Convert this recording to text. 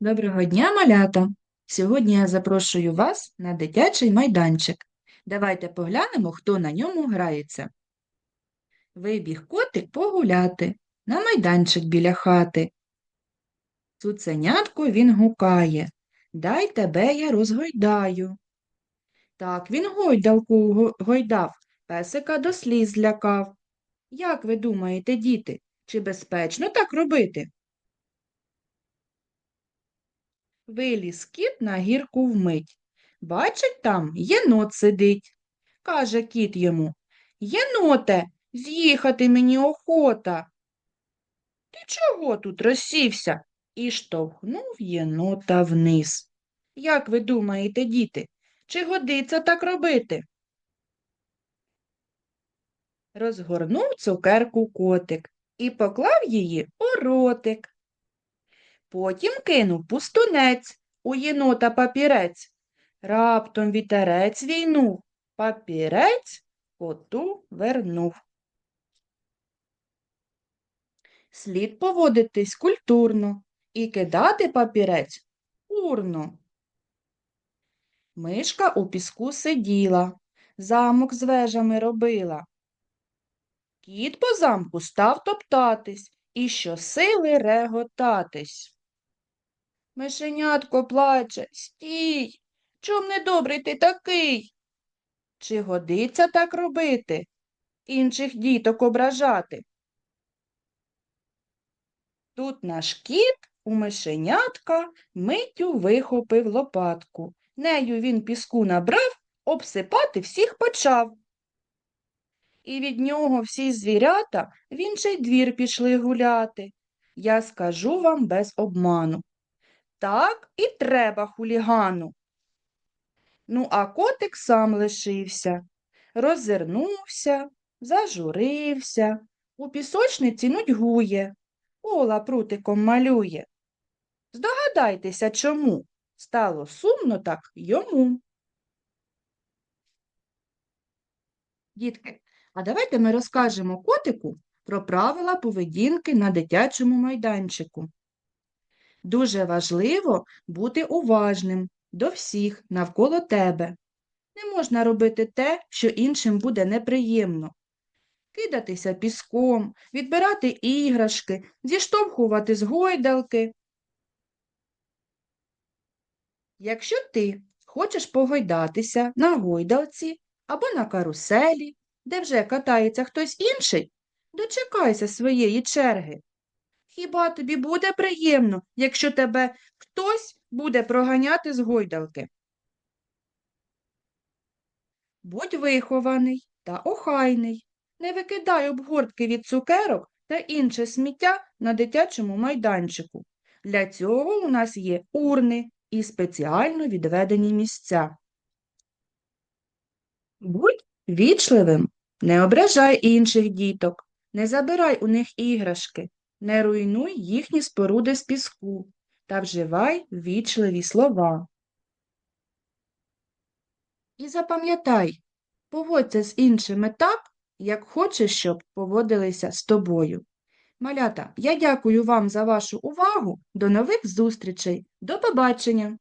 Доброго дня, малята! Сьогодні я запрошую вас на дитячий майданчик. Давайте поглянемо, хто на ньому грається. Вибіг котик погуляти на майданчик біля хати. Цуценятко він гукає. Дай тебе я розгойдаю. Так він гойдалку гойдав, песика до сліз злякав. Як ви думаєте, діти, чи безпечно так робити? Виліз кіт на гірку вмить. Бачить, там єнот сидить. Каже кіт йому Єноте, з'їхати мені охота. Ти чого тут розсівся? І штовхнув єнота вниз. Як ви думаєте, діти, чи годиться так робити? Розгорнув цукерку котик і поклав її у ротик. Потім кинув пустунець у єнота папірець. Раптом вітерець війнув, папірець коту вернув. Слід поводитись культурно і кидати папірець урно. Мишка у піску сиділа, замок з вежами робила. Кіт по замку став топтатись і щосили реготатись. Мишенятко плаче, стій, чом недобрий ти такий? Чи годиться так робити, інших діток ображати? Тут наш кіт у мишенятка миттю вихопив лопатку. Нею він піску набрав, обсипати всіх почав. І від нього всі звірята в інший двір пішли гуляти. Я скажу вам без обману. Так і треба хулігану. Ну, а котик сам лишився, роззирнувся, зажурився, у пісочниці нудьгує, кола прутиком малює. Здогадайтеся, чому стало сумно так йому. Дітки, а давайте ми розкажемо котику про правила поведінки на дитячому майданчику. Дуже важливо бути уважним до всіх навколо тебе. Не можна робити те, що іншим буде неприємно. Кидатися піском, відбирати іграшки, зіштовхувати з гойдалки. Якщо ти хочеш погойдатися на гойдалці або на каруселі, де вже катається хтось інший, дочекайся своєї черги. Хіба тобі буде приємно, якщо тебе хтось буде проганяти з гойдалки? Будь вихований та охайний. Не викидай обгортки від цукерок та інше сміття на дитячому майданчику. Для цього у нас є урни і спеціально відведені місця. Будь вічливим, не ображай інших діток, не забирай у них іграшки, не руйнуй їхні споруди з піску та вживай вічливі слова. І запам'ятай, поводься з іншими так, як хочеш, щоб поводилися з тобою. Малята, я дякую вам за вашу увагу. До нових зустрічей. До побачення!